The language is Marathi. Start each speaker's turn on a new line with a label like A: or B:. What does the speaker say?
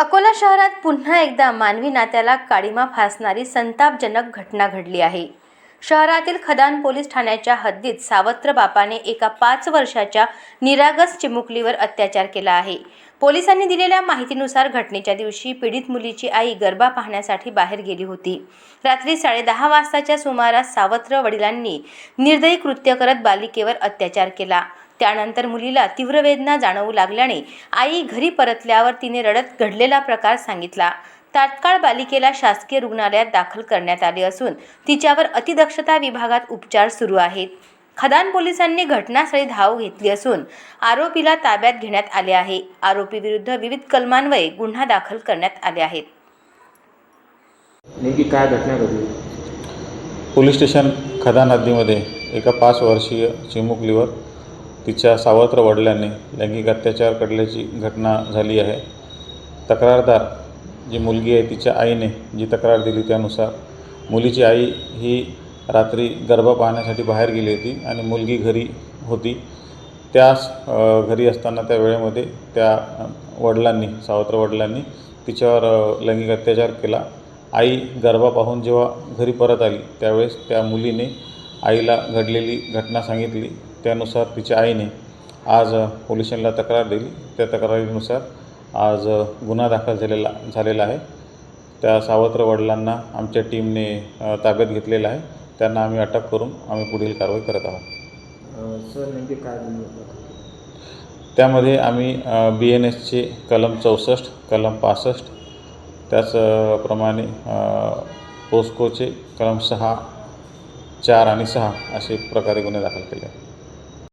A: अकोला शहरात पुन्हा एकदा मानवी नात्याला काळीमा फासणारी संतापजनक घटना घडली आहे. शहरातील खदान पोलीस ठाण्याच्या हद्दीत सावत्र बापाने एका पाच वर्षाच्या निरागस चिमुकलीवर अत्याचार केला आहे. पोलिसांनी दिलेल्या माहितीनुसार घटनेच्या दिवशी पीडित मुलीची आई गरबा पाहण्यासाठी बाहेर गेली होती. रात्री साडेदहा वाजताच्या सुमारास सावत्र वडिलांनी निर्दयी कृत्य करत बालिकेवर अत्याचार केला. त्यानंतर मुलीला तीव्र वेदना जाणवू लागल्याने आई घरी परतल्यावर तिने रडत घडलेला प्रकार सांगितला. तात्काळ बालिकेला शासकीय रुग्णालयात दाखल करण्यात आले असून तिच्यावर अतिदक्षता विभागात उपचार सुरू आहेत. खदान पोलिसांनी घटनास्थळी धाव घेतली असून आरोपीला ताब्यात घेण्यात आले आहे. आरोपी विरुद्ध विविध कलमान्वये गुन्हा दाखल करण्यात आले आहेत.
B: नेमकी काय घटना घडली?
C: पोलीस स्टेशन खदान हद्दीमध्ये एका पाच वर्षीय चिमुकलीवर तिच्या सावत्र वडिलांनी लैंगिक अत्याचार घडल्याची घटना झाली आहे. तक्रारदार जी मुलगी आहे तिच्या आईने जी तक्रार दिली त्यानुसार मुलीची आई ही रात्री गरबा पाहण्यासाठी बाहेर गेली होती आणि मुलगी घरी होती. त्याच घरी असताना त्या वेळेमध्ये त्या वडिलांनी सावत्र वडिलांनी तिच्यावर लैंगिक अत्याचार केला. आई गरबा पाहून जेव्हा घरी परत आली त्यावेळेस त्या मुलीने आईला घडलेली घटना सांगितली. त्यानुसार तिच्या आईने आज पोलिसांना तक्रार दिली. त्या तक्रारीनुसार आज गुन्हा दाखल झालेला झालेला आहे. त्या सावत्र वडिलांना आमच्या टीमने ताब्यात घेतलेलं आहे. त्यांना आम्ही अटक करून आम्ही पुढील कारवाई करत आहोत.
B: सर नेमके काय?
C: त्यामध्ये आम्ही बी एन एसचे कलम चौसष्ट कलम पासष्ट त्याचप्रमाणे पोस्कोचे कलम सहा चार आणि सहा असे प्रकारे गुन्हे दाखल केले. आहेत